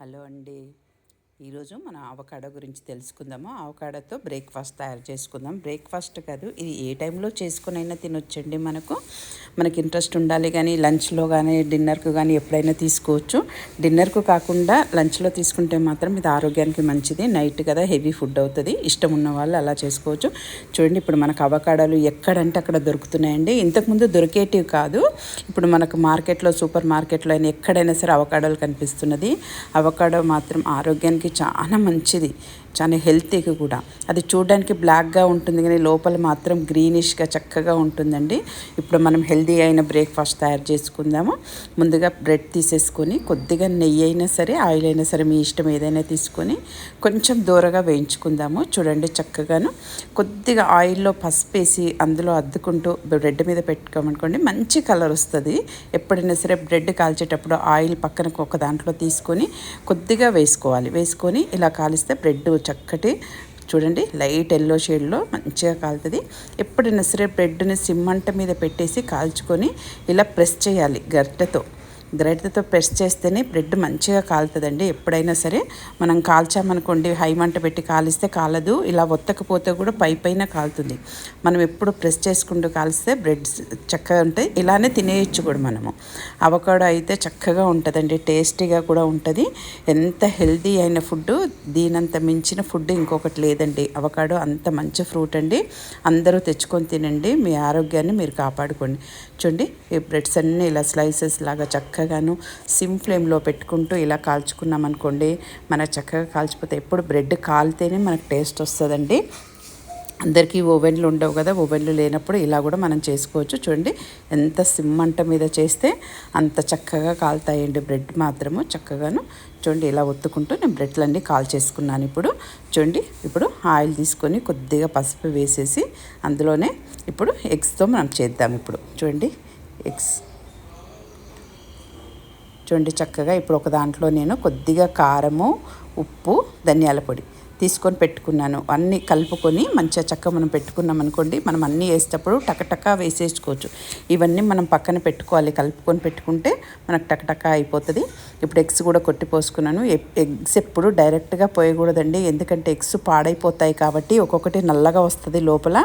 Hello అండి. ఈరోజు మన అవకాడో గురించి తెలుసుకుందాము. అవకాడోతో బ్రేక్ఫాస్ట్ తయారు చేసుకుందాం. బ్రేక్ఫాస్ట్ కాదు ఇది ఏ టైంలో చేసుకునైనా తినొచ్చండి మనకు. మనకి ఇంట్రెస్ట్ ఉండాలి కానీ లంచ్లో కానీ డిన్నర్కు కానీ ఎప్పుడైనా తీసుకోవచ్చు. డిన్నర్కు కాకుండా లంచ్లో తీసుకుంటే మాత్రం ఇది ఆరోగ్యానికి మంచిది. నైట్ కదా హెవీ ఫుడ్ అవుతుంది. ఇష్టం ఉన్న వాళ్ళు అలా చేసుకోవచ్చు. చూడండి ఇప్పుడు మనకు అవకాడాలు ఎక్కడంటే అక్కడ దొరుకుతున్నాయండి. ఇంతకుముందు దొరికేటివి కాదు. ఇప్పుడు మనకు మార్కెట్లో సూపర్ మార్కెట్లో అయినా ఎక్కడైనా సరే అవకాడాలు కనిపిస్తున్నది. అవకాడో మాత్రం ఆరోగ్యానికి చాలా మంచిది. చాలా హెల్తీగా కూడా. అది చూడడానికి బ్లాక్గా ఉంటుంది కానీ లోపల మాత్రం గ్రీనిష్గా చక్కగా ఉంటుందండి. ఇప్పుడు మనం హెల్దీ అయిన బ్రేక్ఫాస్ట్ తయారు చేసుకుందాము. ముందుగా బ్రెడ్ తీసేసుకొని కొద్దిగా నెయ్యి అయినా సరే ఆయిల్ అయినా సరే మీ ఇష్టం ఏదైనా తీసుకొని కొంచెం దూరగా వేయించుకుందాము. చూడండి చక్కగాను. కొద్దిగా ఆయిల్లో పసుపు వేసి అందులో అద్దుకుంటూ బ్రెడ్ మీద పెట్టుకోమనుకోండి మంచి కలర్ వస్తుంది. ఎప్పుడైనా సరే బ్రెడ్ కాల్చేటప్పుడు ఆయిల్ పక్కన ఒక దాంట్లో తీసుకొని కొద్దిగా వేసుకోవాలి. వేసుకొని ఇలా కాలిస్తే బ్రెడ్ చక్కటి చూడండి లైట్ ఎల్లో షేడ్లో మంచిగా కాలుతుంది. ఎప్పుడైనా సరే బ్రెడ్ని సిమ్మంట మీద పెట్టేసి కాల్చుకొని ఇలా ప్రెస్ చేయాలి గరిటెతో. గరిటెతో ప్రెస్ చేస్తేనే బ్రెడ్ మంచిగా కాలుతుందండి. ఎప్పుడైనా సరే మనం కాల్చామనుకోండి హై మంట పెట్టి కాలిస్తే కాలదు ఇలా ఒత్తకపోతే కూడా పై పైన కాలుతుంది. మనం ఎప్పుడు ప్రెస్ చేసుకుంటూ కాలిస్తే బ్రెడ్ చక్కగా ఉంటాయి. ఇలానే తినేయచ్చు కూడా మనము. అవకాడో అయితే చక్కగా ఉంటుందండి టేస్టీగా కూడా ఉంటుంది. ఎంత హెల్దీ అయిన ఫుడ్ దీనంత మించిన ఫుడ్ ఇంకొకటి లేదండి. అవకాడో అంత మంచి ఫ్రూట్ అండి. అందరూ తెచ్చుకొని తినండి మీ ఆరోగ్యాన్ని మీరు కాపాడుకోండి. చూడండి ఈ బ్రెడ్స్ అన్నీ ఇలా స్లైసెస్ లాగా చక్కగాను సిమ్ ఫ్లేమ్లో పెట్టుకుంటూ ఇలా కాల్చుకున్నాం అనుకోండి మనకు చక్కగా కాల్చిపోతే ఎప్పుడు బ్రెడ్ కాలితేనే మనకు టేస్ట్ వస్తుందండి. అందరికీ ఓవెన్లు ఉండవు కదా ఓవెన్లు లేనప్పుడు ఇలా కూడా మనం చేసుకోవచ్చు. చూడండి ఎంత సిమ్మంట మీద చేస్తే అంత చక్కగా కాలుతాయండి బ్రెడ్ మాత్రము చక్కగాను. చూడండి ఇలా ఒత్తుకుంటూ నేను బ్రెడ్లన్నీ కాల్ చేసుకున్నాను ఇప్పుడు. చూడండి ఇప్పుడు ఆయిల్ తీసుకొని కొద్దిగా పసుపు వేసేసి అందులోనే ఇప్పుడు ఎగ్స్తో మనం చేద్దాం ఇప్పుడు. చూడండి ఎగ్స్ చూడండి చక్కగా ఇప్పుడు ఒక దాంట్లో నేను కొద్దిగా కారము ఉప్పు ధనియాల పొడి. తీసుకొని పెట్టుకున్నాను. అన్నీ కలుపుకొని మంచిగా చక్క మనం పెట్టుకున్నాం అనుకోండి మనం అన్నీ వేసేటప్పుడు టకటక వేసేసుకోవచ్చు. ఇవన్నీ మనం పక్కన పెట్టుకోవాలి. కలుపుకొని పెట్టుకుంటే మనకు టకటక అయిపోతుంది. ఇప్పుడు ఎగ్స్ కూడా కొట్టి పోసుకున్నాను. ఎగ్స్ ఎప్పుడు డైరెక్ట్గా పోయకూడదండి. ఎందుకంటే ఎగ్స్ పాడైపోతాయి కాబట్టి ఒక్కొక్కటి నల్లగా వస్తుంది లోపల.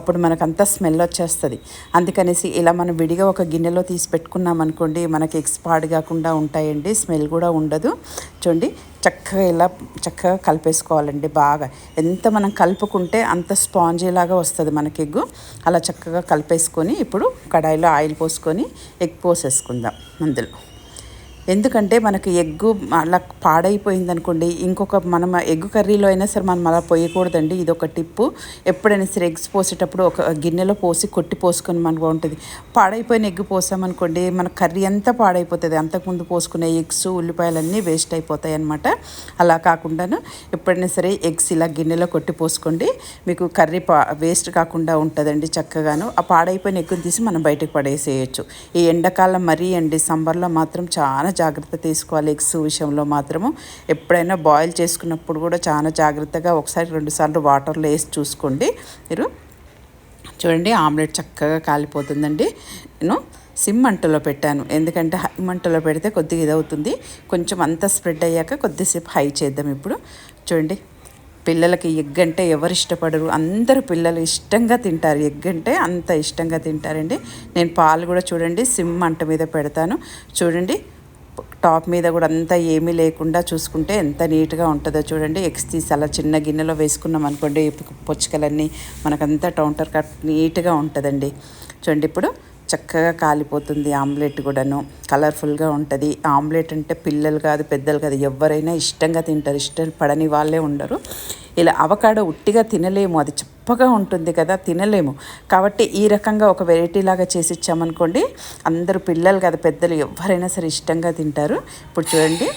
అప్పుడు మనకు అంతా స్మెల్ వచ్చేస్తుంది. అందుకనేసి ఇలా మనం విడిగా ఒక గిన్నెలో తీసి పెట్టుకున్నాం అనుకోండి మనకి ఎగ్స్ పాడు కాకుండా ఉంటాయండి. స్మెల్ కూడా ఉండదు. చూడండి చక్కగా ఇలా చక్కగా కలిపేసుకోవాలండి బాగా. ఎంత మనం కలుపుకుంటే అంత స్పాంజీ లాగా వస్తుంది మనకి ఎగ్గు. అలా చక్కగా కలిపేసుకొని ఇప్పుడు కడాయిలో ఆయిల్ పోసుకొని ఎగ్ పోసేసుకుందాం. అందులో. ఎందుకంటే మనకి ఎగ్గు అలా పాడైపోయింది అనుకోండి ఇంకొక మనం ఎగ్ కర్రీలో అయినా సరే మనం అలా పోయకూడదండి. ఇది ఒక టిప్పు. ఎప్పుడైనా సరే ఎగ్స్ పోసేటప్పుడు ఒక గిన్నెలో పోసి కొట్టి పోసుకొని మనకు ఉంటుంది పాడైపోయిన ఎగ్ పోసామనుకోండి మన కర్రీ అంతా పాడైపోతుంది. అంతకుముందు పోసుకునే ఎగ్స్ ఉల్లిపాయలన్నీ వేస్ట్ అయిపోతాయి అనమాట అలా కాకుండాను ఎప్పుడైనా సరే ఎగ్స్ ఇలా గిన్నెలో కొట్టి పోసుకోండి. మీకు కర్రీ పా వేస్ట్ కాకుండా ఉంటుందండి చక్కగాను. ఆ పాడైపోయిన ఎగ్గును తీసి మనం బయటకు పడేసేయచ్చు. ఈ ఎండాకాలం మరీ అండి సంబర్లో మాత్రం చాలా జాగ్రత్త తీసుకోవాలి ఎగ్స్ విషయంలో మాత్రము. ఎప్పుడైనా బాయిల్ చేసుకున్నప్పుడు కూడా చాలా జాగ్రత్తగా ఒకసారి రెండుసార్లు వాటర్లో వేసి చూసుకోండి. మీరు చూడండి ఆమ్లెట్ చక్కగా కాలిపోతుందండి. నేను సిమ్ మంటలో పెట్టాను. ఎందుకంటే హై మంటలో పెడితే కొద్దిగా ఇదవుతుంది. కొంచెం అంతా స్ప్రెడ్ అయ్యాక కొద్దిసేపు హై చేద్దాం ఇప్పుడు. చూడండి పిల్లలకి ఎగ్ అంటే ఎవరు ఇష్టపడరు. అందరూ పిల్లలు ఇష్టంగా తింటారు. ఎగ్ అంటే అంత ఇష్టంగా తింటారండి. నేను పాలు కూడా చూడండి సిమ్ మంట మీద పెడతాను. చూడండి టాప్ మీద కూడా అంతా ఏమీ లేకుండా చూసుకుంటే ఎంత నీట్గా ఉంటుందో చూడండి. ఎగ్స్ తీసి అలా చిన్న గిన్నెలో వేసుకున్నాం అనుకోండి పొచ్చుకలన్నీ మనకంతా టౌంటర్ కట్ నీట్గా ఉంటుందండి. చూడండి ఇప్పుడు చక్కగా కాలిపోతుంది ఆమ్లెట్ కూడాను. కలర్ఫుల్గా ఉంటుంది. ఆమ్లెట్ అంటే పిల్లలు కాదు పెద్దలు కాదు ఎవరైనా ఇష్టంగా తింటారు. ఇష్టం పడని వాళ్ళే ఉండరు. ఇలా అవకాడో ఉట్టిగా తినలేము. అది చప్పగా ఉంటుంది కదా తినలేము. కాబట్టి ఈ రకంగా ఒక వెరైటీ లాగా చేసి ఇచ్చామనుకోండి అందరూ పిల్లలు కదా పెద్దలు ఎవరైనా సరే ఇష్టంగా తింటారు. ఇప్పుడు చూడండి.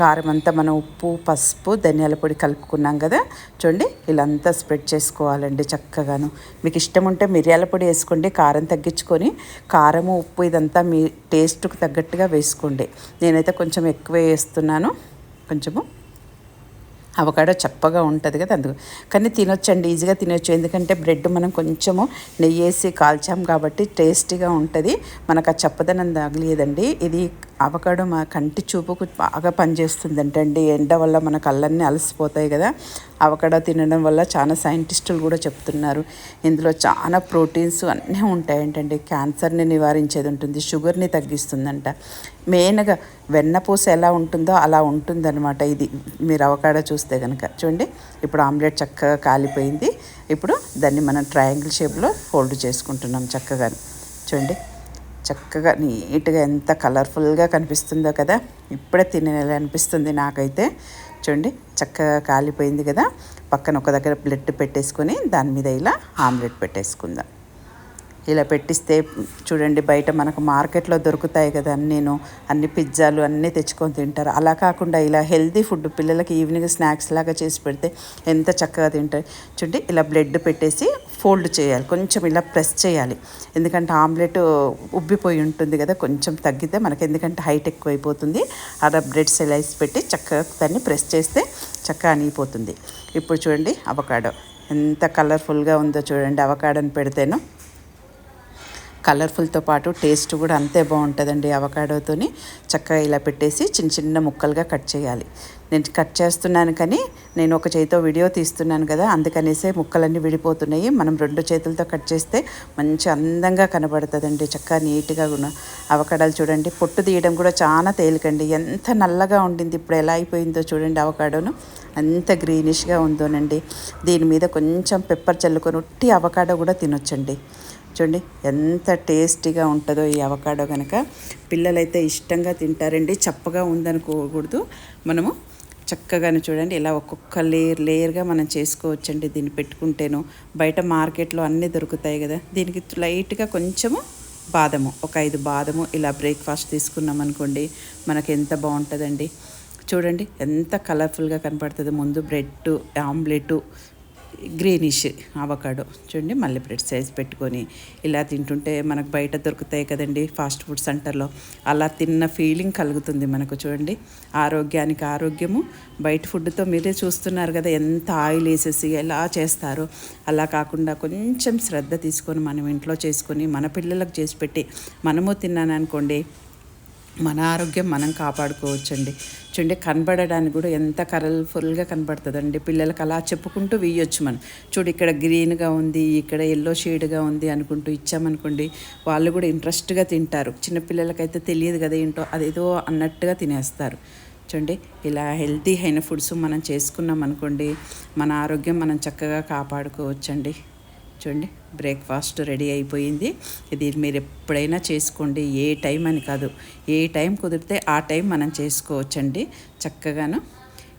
కారం అంతా మనం ఉప్పు పసుపు ధనియాల పొడి కలుపుకున్నాం కదా. చూడండి ఇలా అంతా స్ప్రెడ్ చేసుకోవాలండి చక్కగాను. మీకు ఇష్టం ఉంటే మిరియాల పొడి వేసుకోండి కారం తగ్గించుకొని కారము ఉప్పు ఇదంతా మీ టేస్ట్కు తగ్గట్టుగా వేసుకోండి. నేనైతే కొంచెం ఎక్కువ వేస్తున్నాను. కొంచెము అవకాడో చప్పగా ఉంటుంది కదా అందుకు. కానీ తినొచ్చండి ఈజీగా తినొచ్చు. ఎందుకంటే బ్రెడ్ మనం కొంచెము నెయ్యి వేసి కాల్చాం కాబట్టి టేస్టీగా ఉంటుంది. మనకు ఆ చప్పదనం తగలేదండి. ఇది అవకాడో మా కంటి చూపుకు బాగా పనిచేస్తుందంటండి ఎండ వల్ల మన కళ్ళన్నీ అలసిపోతాయి కదా. అవకాడో తినడం వల్ల చాలా సైంటిస్టులు కూడా చెప్తున్నారు. ఇందులో చాలా ప్రోటీన్స్ అన్నీ ఉంటాయంటండి. క్యాన్సర్ని నివారించేది ఉంటుంది షుగర్ని తగ్గిస్తుందంట. మెయిన్గా వెన్నపూస ఎలా ఉంటుందో అలా ఉంటుందన్నమాట ఇది. మీరు అవకాడో చూస్తే కనుక చూడండి. ఇప్పుడు ఆమ్లెట్ చక్కగా కాలిపోయింది. ఇప్పుడు దాన్ని మనం ట్రయాంగిల్ షేప్లో ఫోల్డ్ చేసుకుంటున్నాం చక్కగా చూడండి. చక్కగా నీట్గా ఎంత కలర్ఫుల్గా కనిపిస్తుందో కదా ఇప్పుడే తినేలా అనిపిస్తుంది నాకైతే. చూడండి చక్కగా కాలిపోయింది కదా. పక్కన ఒక దగ్గర బ్లడ్ పెట్టేసుకొని దాని మీద ఇలా ఆమ్లెట్ పెట్టేసుకుందాం. ఇలా పెట్టిస్తే చూడండి బయట మనకు మార్కెట్లో దొరుకుతాయి కదా నేను అన్ని పిజ్జాలు అన్నీ తెచ్చుకొని తింటారు. అలా కాకుండా ఇలా హెల్తీ ఫుడ్ పిల్లలకి ఈవినింగ్ స్నాక్స్ లాగా చేసి పెడితే ఎంత చక్కగా తింటారు. చూడండి ఇలా బ్లడ్ పెట్టేసి ఫోల్డ్ చేయాలి. కొంచెం ఇలా ప్రెస్ చేయాలి. ఎందుకంటే ఆమ్లెట్ ఉబ్బిపోయి ఉంటుంది కదా కొంచెం తగ్గితే మనకి ఎందుకంటే హైట్ ఎక్కువైపోతుంది. అలా బ్రెడ్ సెలైస్ పెట్టి చక్కగా దాన్ని ప్రెస్ చేస్తే చక్కగా అనిగిపోతుంది. ఇప్పుడు చూడండి అవకాడో ఎంత కలర్ఫుల్గా ఉందో చూడండి అవకాడోని పెడితేను. కలర్ఫుల్తో పాటు టేస్ట్ కూడా అంతే బాగుంటుందండి అవకాడోతోని. చక్కగా ఇలా పెట్టేసి చిన్న చిన్న ముక్కలుగా కట్ చేయాలి. నేను కట్ చేస్తున్నాను కానీ నేను ఒక చేతితో వీడియో తీస్తున్నాను కదా అందుకనేసే ముక్కలన్నీ విడిపోతున్నాయి. మనం రెండు చేతులతో కట్ చేస్తే మంచి అందంగా కనబడుతుందండి. చక్కగా నీట్గా కూడా అవకాడాలు చూడండి. పొట్టు తీయడం కూడా చాలా తేలికండి. ఎంత నల్లగా ఉండింది ఇప్పుడు ఎలా అయిపోయిందో చూడండి అవకాడోను. అంత గ్రీనిష్గా ఉందోనండి. దీని మీద కొంచెం పెప్పర్ చల్లుకొని ఉట్టి అవకాడో కూడా తినొచ్చండి. చూడండి ఎంత టేస్టీగా ఉంటుందో ఈ అవకాడో కనుక పిల్లలైతే ఇష్టంగా తింటారండి. చప్పగా ఉందనుకోకూడదు. మనము చక్కగానే చూడండి ఇలా ఒక్కొక్క లేయర్ లేయర్గా మనం చేసుకోవచ్చండి దీన్ని పెట్టుకుంటేను. బయట మార్కెట్లో అన్నీ దొరుకుతాయి కదా. దీనికి లైట్గా కొంచెము బాదము ఒక ఐదు బాదము ఇలా బ్రేక్ఫాస్ట్ తీసుకున్నాం అనుకోండి మనకి ఎంత బాగుంటుందండి. చూడండి ఎంత కలర్ఫుల్గా కనపడుతుంది. ముందు బ్రెడ్ ఆమ్లెట్ గ్రీనిష్ అవకాడో చూడండి మళ్ళీ బ్రెడ్ సైజ్ పెట్టుకొని ఇలా తింటుంటే మనకు బయట దొరుకుతాయి కదండి ఫాస్ట్ ఫుడ్ సెంటర్లో. అలా తిన్న ఫీలింగ్ కలుగుతుంది మనకు చూడండి. ఆరోగ్యానికి ఆరోగ్యము. బయట ఫుడ్తో మీరే చూస్తున్నారు కదా ఎంత ఆయిల్ వేసేసి ఎలా చేస్తారో. అలా కాకుండా కొంచెం శ్రద్ధ తీసుకొని మనం ఇంట్లో చేసుకొని మన పిల్లలకు చేసి పెట్టి మనము తిన్నాను అనుకోండి మన ఆరోగ్యం మనం కాపాడుకోవచ్చండి. చూడండి కనబడడానికి కూడా ఎంత కలర్ఫుల్గా కనబడుతుందండి. పిల్లలకి అలా చెప్పుకుంటూ వేయొచ్చు మనం. చూడు ఇక్కడ గ్రీన్గా ఉంది ఇక్కడ ఎల్లో షేడ్గా ఉంది అనుకుంటూ ఇచ్చామనుకోండి వాళ్ళు కూడా ఇంట్రెస్ట్గా తింటారు. చిన్నపిల్లలకైతే తెలియదు కదా ఏంటో అదేదో అన్నట్టుగా తినేస్తారు. చూడండి ఇలా హెల్తీ అయిన ఫుడ్స్ మనం చేసుకున్నాం అనుకోండి మన ఆరోగ్యం మనం చక్కగా కాపాడుకోవచ్చండి. చూడండి. బ్రేక్ఫాస్ట్ రెడీ అయిపోయింది. ఇది మీరు ఎప్పుడైనా చేసుకోండి. ఏ టైం అని కాదు. ఏ టైం కుదిరితే ఆ టైం మనం చేసుకోవచ్చండి. చక్కగాను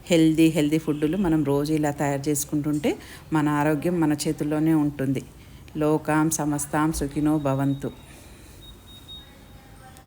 హెల్దీ హెల్దీ ఫుడ్లు మనం రోజు ఇలా తయారు చేసుకుంటుంటే మన ఆరోగ్యం మన చేతుల్లోనే ఉంటుంది. లోకాం సమస్తాం సుఖినో భవంతు.